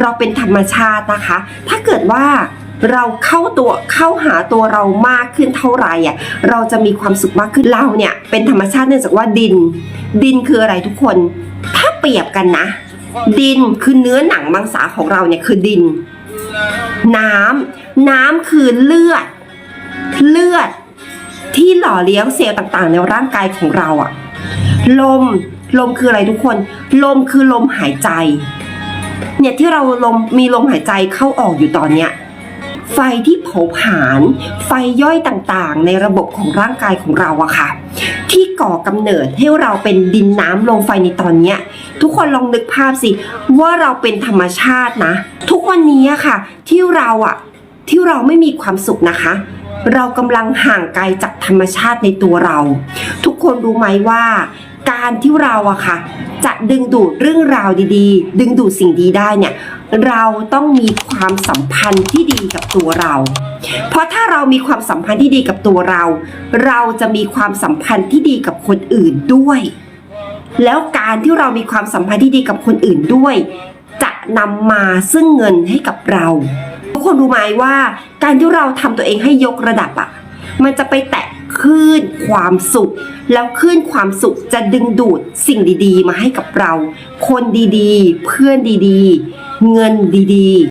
เราเป็นธรรมชาตินะคะ ถ้าเกิดว่าเราเข้าตัวเข้าหาตัวเรามากขึ้นเท่าไหร่อะเราจะมีความสุขมากขึ้นเราเนี่ย เป็นธรรมชาติเนื่องจากว่าดิน ดินคืออะไรทุกคน ถ้าเปรียบกันนะ ดินคือเนื้อหนังมังสาของเราเนี่ยคือดิน น้ำน้ำคือเลือด เลือดที่หล่อเลี้ยงเซลล์ต่างๆ ในร่างกายของเราอะลมลมคืออะไรทุกคน ลมคือลมหายใจ เนี่ยที่เราลมมีลมหายใจเข้าออกอยู่ตอนเนี้ยไฟที่เผาผลาญไฟย่อยต่างๆ ในระบบของร่างกายของเราอะค่ะ ที่ก่อกำเนิดให้เราเป็นดินน้ำลมไฟในตอนเนี้ยทุกคนลองนึกภาพสิ ว่าเราเป็นธรรมชาตินะ ทุกวันนี้อะค่ะ ที่เราอะที่เราไม่มีความสุขนะคะ เรากำลังห่างไกลจากธรรมชาติในตัวเรา ทุกคนรู้ไหมว่า การที่เราอะค่ะ จะดึงดูดเรื่องราวดีๆ ดึงดูดสิ่งดีได้เนี่ย เราต้องมีความสัมพันธ์ที่ดีกับตัวเรา เพราะถ้าเรามีความสัมพันธ์ที่ดีกับตัวเรา เราจะมีความสัมพันธ์ที่ดีกับคนอื่นด้วย แล้วการที่เรามีความสัมพันธ์ที่ดีกับคนอื่นด้วย จะนำมาซึ่งเงินให้กับเราทุกคนรู้ไหมว่า การที่เราทำตัวเองให้ยกระดับอะมันจะไปแตะ คลื่นความสุข แล้วคลื่นความสุขจะดึงดูดสิ่งดีๆ มาให้กับเรา คนดีๆ เพื่อนดีๆ เงินดีๆ